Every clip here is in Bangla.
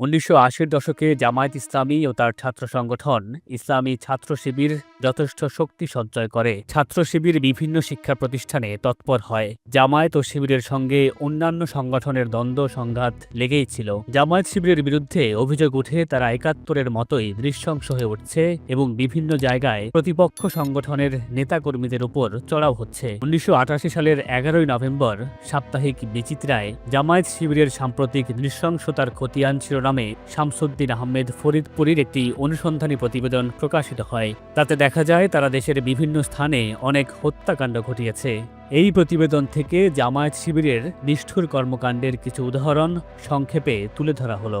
উনিশশো আশির দশকে জামায়াত ইসলামী ও তার ছাত্র সংগঠন ইসলামী ছাত্র শিবির যথেষ্ট শক্তি সঞ্চয় করে। ছাত্র শিবির বিভিন্ন শিক্ষা প্রতিষ্ঠানে তৎপর হয়। জামায়াত ও শিবিরের সঙ্গে অন্যান্য সংগঠনের দ্বন্দ্ব, সংঘাত লেগেই ছিল। জামায়াত শিবিরের বিরুদ্ধে অভিযোগ উঠে তারা একাত্তরের মতোই নৃশংস হয়ে উঠছে এবং বিভিন্ন জায়গায় প্রতিপক্ষ সংগঠনের নেতাকর্মীদের উপর চড়াও হচ্ছে। উনিশশো আটাশি সালের এগারোই নভেম্বর সাপ্তাহিক বিচিত্রায় জামায়াত শিবিরের সাম্প্রতিক নৃশংসতার খতিয়ান শিরোনামে শামসুদ্দিন আহমেদ ফরিদপুরীর একটি অনুসন্ধানী প্রতিবেদন প্রকাশিত হয়। তাতে দেখা যায়, তারা দেশের বিভিন্ন স্থানে অনেক হত্যাকাণ্ড ঘটিয়েছে। এই প্রতিবেদন থেকে জামায়াত শিবিরের নিষ্ঠুর কর্মকাণ্ডের কিছু উদাহরণ সংক্ষেপে তুলে ধরা হলো।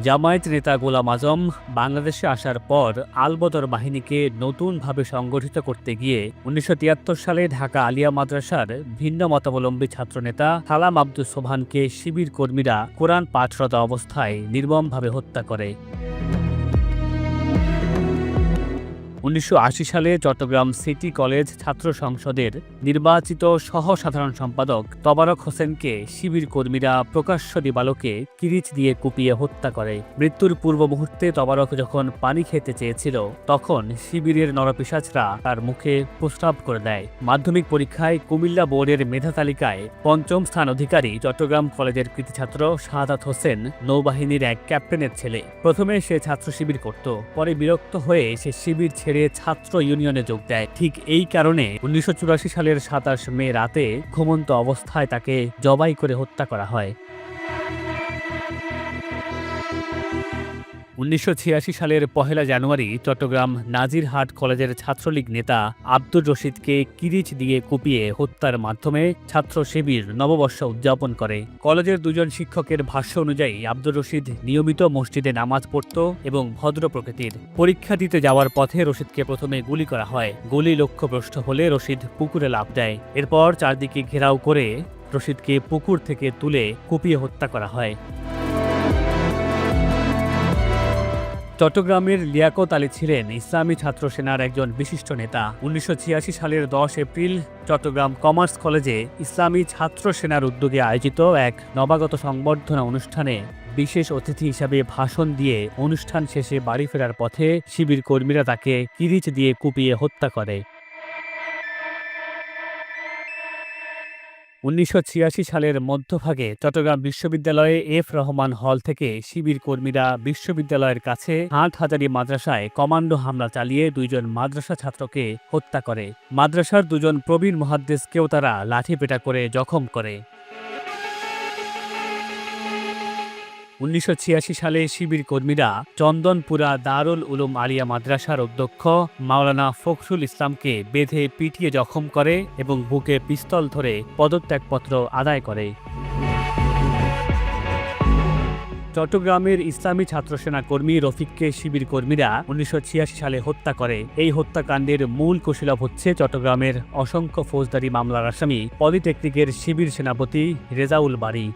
জামায়াত নেতা গোলাম আজম বাংলাদেশে আসার পর আলবদর বাহিনীকে নতুনভাবে সংগঠিত করতে গিয়ে উনিশশো তিয়াত্তর সালে ঢাকা আলিয়া মাদ্রাসার ভিন্ন মতাবলম্বী ছাত্রনেতা সালাম আব্দুল সোহানকে শিবির কর্মীরা কোরআন পাঠরত অবস্থায় নির্মমভাবে হত্যা করে। উনিশশো আশি সালে চট্টগ্রাম সিটি কলেজ ছাত্র সংসদের নির্বাচিত সহ সাধারণ সম্পাদক তবারক হোসেনকে শিবির কর্মীরা প্রকাশ্য দিবালোকে কিরিচ দিয়ে কুপিয়ে হত্যা করে। মৃত্যুর পূর্ব মুহূর্তে তবারক যখন পানি খেতে চেয়েছিল, তখন শিবিরের নরপিসাচরা তার মুখে প্রস্রাব করে দেয়। মাধ্যমিক পরীক্ষায় কুমিল্লা বোর্ডের মেধা তালিকায় পঞ্চম স্থান অধিকারী চট্টগ্রাম কলেজের কৃতি ছাত্র শাহাদাত হোসেন নৌবাহিনীর এক ক্যাপ্টেনের ছেলে। প্রথমে সে ছাত্র শিবির করত, পরে বিরক্ত হয়ে সে শিবির ছেড়ে ছাত্র ইউনিয়নে যোগ দেয়। ঠিক এই কারণে উনিশশো চুরাশি সালের সাতাশ মে রাতে ঘুমন্ত অবস্থায় তাকে জবাই করে হত্যা করা হয়। উনিশশো ছিয়াশি সালের পহেলা জানুয়ারি চট্টগ্রাম নাজিরহাট কলেজের ছাত্রলীগ নেতা আব্দুর রশিদকে কিরিচ দিয়ে কুপিয়ে হত্যার মাধ্যমে ছাত্র শিবির নববর্ষ উদযাপন করে। কলেজের দুজন শিক্ষকের ভাষ্য অনুযায়ী, আব্দুর রশিদ নিয়মিত মসজিদে নামাজ পড়ত এবং ভদ্র প্রকৃতির। পরীক্ষা দিতে যাওয়ার পথে রশিদকে প্রথমে গুলি করা হয়। গুলি লক্ষ্যভ্রষ্ট হলে রশিদ পুকুরে লাফ দেয়। এরপর চারদিকে ঘেরাও করে রশিদকে পুকুর থেকে তুলে কুপিয়ে হত্যা করা হয়। চট্টগ্রামের লিয়াকত আলী ছিলেন ইসলামী ছাত্র সেনার একজন বিশিষ্ট নেতা। উনিশশো ছিয়াশি সালের দশ এপ্রিল চট্টগ্রাম কমার্স কলেজে ইসলামী ছাত্র সেনার উদ্যোগে আয়োজিত এক নবাগত সংবর্ধনা অনুষ্ঠানে বিশেষ অতিথি হিসাবে ভাষণ দিয়ে অনুষ্ঠান শেষে বাড়ি ফেরার পথে শিবির কর্মীরা তাকে কিরিচ দিয়ে কুপিয়ে হত্যা করে। উনিশশো ছিয়াশি সালের মধ্যভাগে চট্টগ্রাম বিশ্ববিদ্যালয়ে এফ রহমান হল থেকে শিবির কর্মীরা বিশ্ববিদ্যালয়ের কাছে হাট হাজারি মাদ্রাসায় কমান্ডো হামলা চালিয়ে দুইজন মাদ্রাসা ছাত্রকে হত্যা করে। মাদ্রাসার দুজন প্রবীণ মহাদ্দেশকেও তারা লাঠিপেটা করে জখম করে। উনিশশো ছিয়াশি সালে শিবির কর্মীরা চন্দনপুরা দারুল উলুম আলিয়া মাদ্রাসার অধ্যক্ষ মাওলানা ফখরুল ইসলামকে বেঁধে পিটিয়ে জখম করে এবং বুকে পিস্তল ধরে পদত্যাগপত্র আদায় করে। চট্টগ্রামের ইসলামী ছাত্রসেনা কর্মী রফিককে শিবির কর্মীরা উনিশশো ছিয়াশি সালে হত্যা করে। এই হত্যাকাণ্ডের মূল কুশীলভ হচ্ছে চট্টগ্রামের অসংখ্য ফৌজদারি মামলার আসামি পলিটেকনিকের শিবির সেনাপতি রেজাউল বাড়ি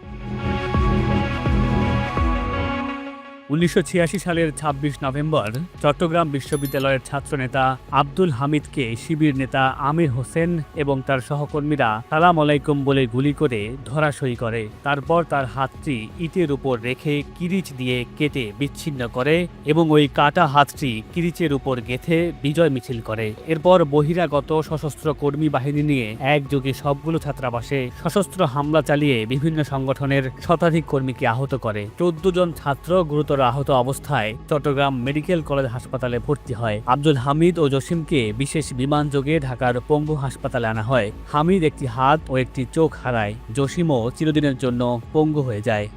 উনিশশো ছিয়াশি সালের ২৬ নভেম্বর চট্টগ্রাম বিশ্ববিদ্যালয়ের ছাত্রনেতা আব্দুল হামিদকে শিবির নেতা আমির হোসেন এবং তার সহকর্মীরা সালাম আলাইকুম বলে গুলি করে ধরাশয়ী করে। তারপর তার হাতটি ইটের উপর রেখে কিরিচ দিয়ে কেটে বিচ্ছিন্ন করে এবং ওই কাটা হাতটি কিরিচের উপর গেথে বিজয় মিছিল করে। এরপর বহিরাগত সশস্ত্র কর্মী বাহিনী নিয়ে একযোগে সবগুলো ছাত্রাবাসে সশস্ত্র হামলা চালিয়ে বিভিন্ন সংগঠনের শতাধিক কর্মীকে আহত করে। চোদ্দ জন ছাত্র গুরুতর আহত অবস্থায় চট্টগ্রাম মেডিকেল কলেজ হাসপাতালে ভর্তি হয়। আব্দুল হামিদ ও জসিমকে বিশেষ বিমান যোগে ঢাকার পঙ্গু হাসপাতালে আনা হয়। হামিদ একটি হাত ও একটি চোখ হারায়। জসিমও চিরদিনের জন্য পঙ্গু হয়ে যায়।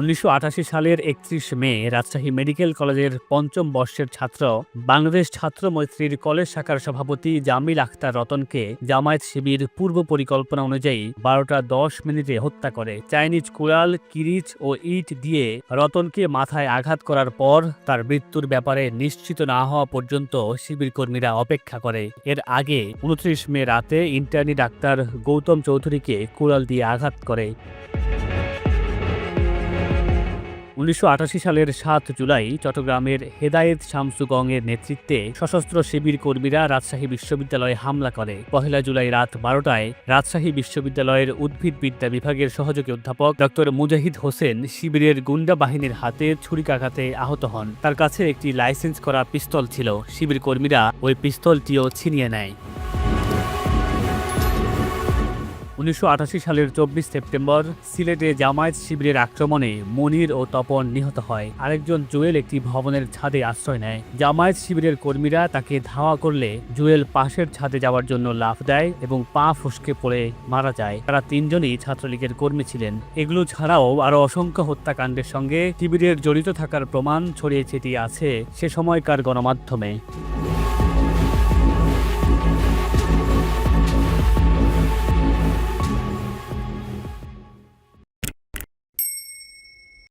উনিশশো আটাশি সালের একত্রিশ মে রাজশাহী মেডিকেল কলেজের পঞ্চম বর্ষের ছাত্র, বাংলাদেশ ছাত্র মৈত্রীর কলেজ শাখার সভাপতি জামিল আখতার রতনকে জামায়াত শিবির পূর্ব পরিকল্পনা অনুযায়ী বারোটা দশ মিনিটে হত্যা করে। চাইনিজ কুড়াল, কিরিচ ও ইট দিয়ে রতনকে মাথায় আঘাত করার পর তার মৃত্যুর ব্যাপারে নিশ্চিত না হওয়া পর্যন্ত শিবির কর্মীরা অপেক্ষা করে। এর আগে উনত্রিশ মে রাতে ইন্টার্নি ডাক্তার গৌতম চৌধুরীকে কুড়াল দিয়ে আঘাত করে। উনিশশো আটাশি সালের সাত জুলাই চট্টগ্রামের হেদায়েত শামসুগং এর নেতৃত্বে সশস্ত্র শিবির কর্মীরা রাজশাহী বিশ্ববিদ্যালয়ে হামলা করে। পহেলা জুলাই রাত বারোটায় রাজশাহী বিশ্ববিদ্যালয়ের উদ্ভিদবিদ্যা বিভাগের সহযোগী অধ্যাপক ডক্টর মুজাহিদ হোসেন শিবিরের গুন্ডা বাহিনীর হাতে ছুরিকাঘাতে আহত হন। তার কাছে একটি লাইসেন্স করা পিস্তল ছিল। শিবির কর্মীরা ওই পিস্তলটিও ছিনিয়ে নেয়। উনিশশো আটাশি সালের চব্বিশ সেপ্টেম্বর সিলেটে জামায়াত শিবিরের আক্রমণে মনির ও তপন নিহত হয়। আরেকজন জুয়েল একটি ভবনের ছাদে আশ্রয় নেয়। জামায়াত শিবিরের কর্মীরা তাকে ধাওয়া করলে জুয়েল পাশের ছাদে যাওয়ার জন্য লাফ দেয় এবং পা ফসকে পড়ে মারা যায়। তারা তিনজনই ছাত্রলীগের কর্মী ছিলেন। এগুলো ছাড়াও আরও অসংখ্য হত্যাকাণ্ডের সঙ্গে শিবিরের জড়িত থাকার প্রমাণ ছড়িয়ে ছিটিয়ে আছে সে সময়কার গণমাধ্যমে।